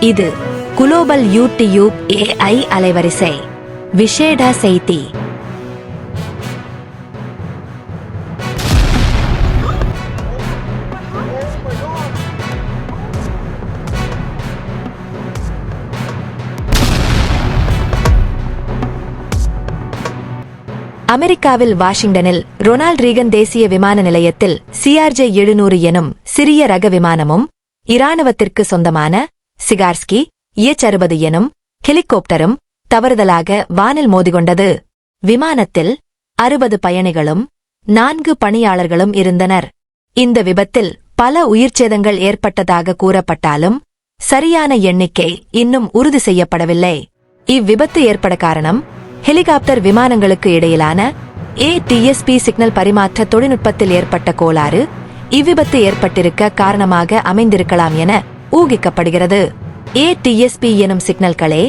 இது global YouTube AI அலைவரிசை. விஷேட செய்தி. அமெரிக்காவில் வாஷிங்டனில் ரொனால்ட் ரீகன் தேசிய விமான நிலையத்தில் சிஆர்ஜே எழுநூறு எனும் சிறிய ரக விமானமும் இராணுவத்திற்கு சொந்தமான சிகார்ஸ்கி இயச்சறுபது எனும் ஹெலிகாப்டரும் தவறுதலாக வானில் மோதிக்கொண்டது. விமானத்தில் அறுபது பயணிகளும் நான்கு பணியாளர்களும் இருந்தனர். இந்த விபத்தில் பல உயிர்ச்சேதங்கள் ஏற்பட்டதாக கூறப்பட்டாலும் சரியான எண்ணிக்கை இன்னும் உறுதி செய்யப்படவில்லை. இவ்விபத்து ஏற்பட காரணம் ஹெலிகாப்டர் விமானங்களுக்கு இடையிலான ஏடிஎஸ்பி சிக்னல் பரிமாற்ற தொழில்நுட்பத்தில் ஏற்பட்ட கோளாறு இவ்விபத்து ஏற்பட்டிருக்க காரணமாக அமைந்திருக்கலாம் என ஊகிக்கப்படுகிறது. ஏடிஎஸ்பி எனும் சிக்னல்களே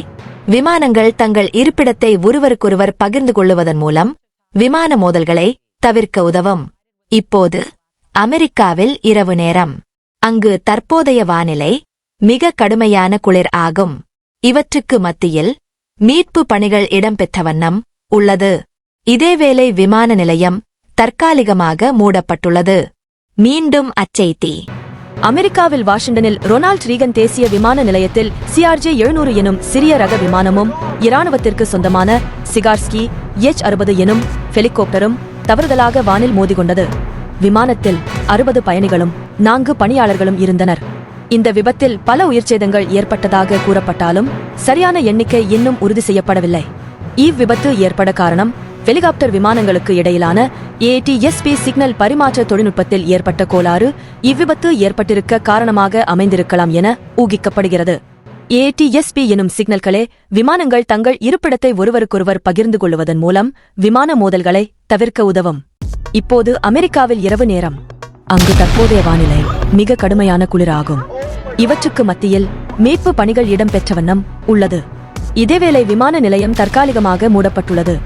விமானங்கள் தங்கள் இருப்பிடத்தை ஒருவருக்கொருவர் பகிர்ந்து கொள்ளுவதன் மூலம் விமான மோதல்களை தவிர்க்க உதவும். இப்போது அமெரிக்காவில் இரவு நேரம். அங்கு தற்போதைய வானிலை மிக கடுமையான குளிர் ஆகும். இவற்றுக்கு மத்தியில் மீட்பு பணிகள் இடம்பெற்ற வண்ணம் உள்ளது. இதேவேளை விமான நிலையம் தற்காலிகமாக மூடப்பட்டுள்ளது. மீண்டும் அச்செய்தி. அமெரிக்காவில் வாஷிங்டனில் ரொனால்ட் ரீகன் தேசிய விமான நிலையத்தில் சிஆர்ஜே எழுநூறு எனும் சிறிய ரக விமானமும் இராணுவத்திற்கு சொந்தமான சிகார்ஸ்கி எச் அறுபது எனும் ஹெலிகாப்டரும் தவறுதலாக வானில் மோதிக்கொண்டது. விமானத்தில் அறுபது பயணிகளும் நான்கு பணியாளர்களும் இருந்தனர். இந்த விபத்தில் பல உயிர்ச்சேதங்கள் ஏற்பட்டதாக கூறப்பட்டாலும் சரியான எண்ணிக்கை இன்னும் உறுதி செய்யப்படவில்லை. இவ்விபத்து ஏற்பட காரணம் ஹெலிகாப்டர் விமானங்களுக்கு இடையிலான ஏடிஎஸ்பி சிக்னல் பரிமாற்ற தொழில்நுட்பத்தில் ஏற்பட்ட கோளாறு இவ்விபத்து ஏற்பட்டிருக்க காரணமாக அமைந்திருக்கலாம் என ஊகிக்கப்படுகிறது. ஏடிஎஸ்பி எனும் சிக்னல்களே விமானங்கள் தங்கள் இருப்பிடத்தை ஒருவருக்கொருவர் பகிர்ந்து கொள்வதன் மூலம் விமான மோதல்களை தவிர்க்க உதவும். இப்போது அமெரிக்காவில் இரவு நேரம். அங்கு தற்போதைய வானிலை மிக கடுமையான குளிராகும். இவற்றுக்கு மத்தியில் மீட்பு பணிகள் இடம்பெற்ற வண்ணம் உள்ளது. இதேவேளை விமான நிலையம் தற்காலிகமாக மூடப்பட்டுள்ளது.